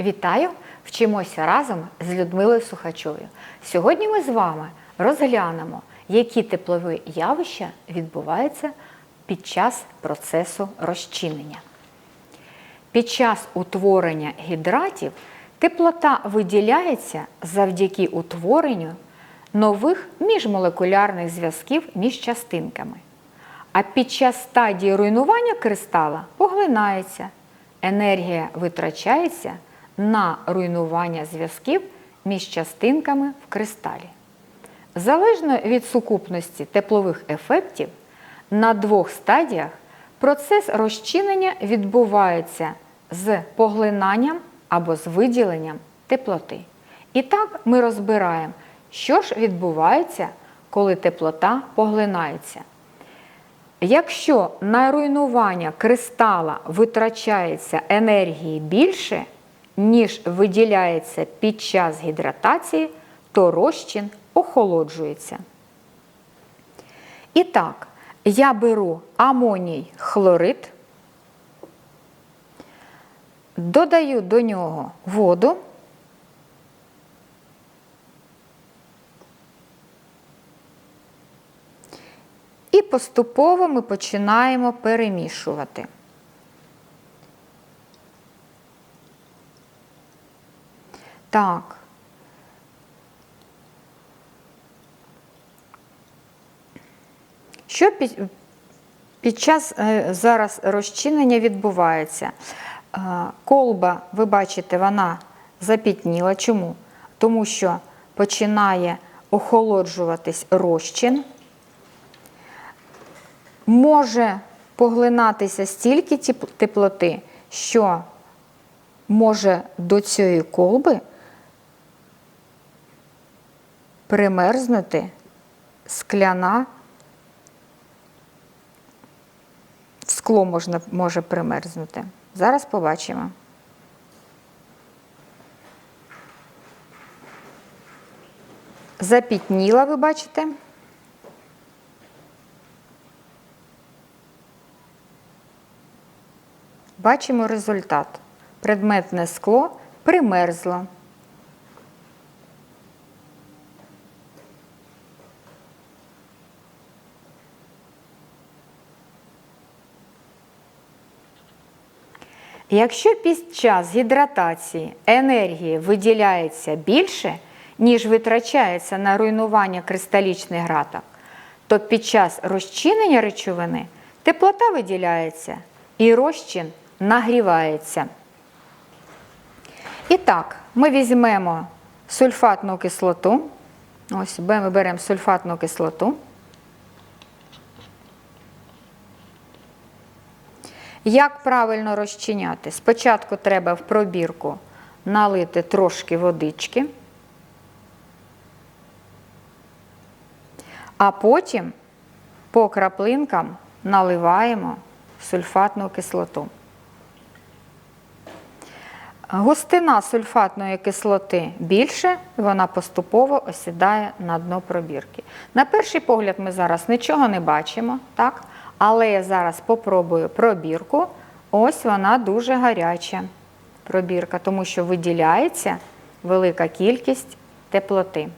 Вітаю! Вчимося разом з Людмилою Сухачовою. Сьогодні ми з вами розглянемо, які теплові явища відбуваються під час процесу розчинення. Під час утворення гідратів теплота виділяється завдяки утворенню нових міжмолекулярних зв'язків між частинками. А під час стадії руйнування кристала поглинається. Енергія витрачається на руйнування зв'язків між частинками в кристалі. Залежно від сукупності теплових ефектів, на двох стадіях процес розчинення відбувається з поглинанням або з виділенням теплоти. І так ми розбираємо, що ж відбувається, коли теплота поглинається. Якщо на руйнування кристала витрачається енергії більше, ніж виділяється під час гідратації, то розчин охолоджується. І так, я беру амоній хлорид, додаю до нього воду. Поступово ми починаємо перемішувати. Так. Що під, під час е, зараз розчинення відбувається? Е, колба, ви бачите, вона запітніла. Чому? Тому що починає охолоджуватись розчин може поглинатися стільки теплоти, що може до цієї колби примерзнути скляна, скло можна, може примерзнути. Зараз побачимо. Запітніла, ви бачите? Бачимо результат. Предметне скло примерзло. Якщо під час гідратації енергії виділяється більше, ніж витрачається на руйнування кристалічних граток, то під час розчинення речовини теплота виділяється і розчин нагрівається. І так, ми візьмемо сульфатну кислоту. Ось ми беремо сульфатну кислоту. Як правильно розчиняти? Спочатку треба в пробірку налити трошки водички, а потім по краплинкам наливаємо сульфатну кислоту. Густина сульфатної кислоти більше, вона поступово осідає на дно пробірки. На перший погляд, ми зараз нічого не бачимо, так? але я зараз попробую пробірку. Ось вона дуже гаряча пробірка, тому що виділяється велика кількість теплоти.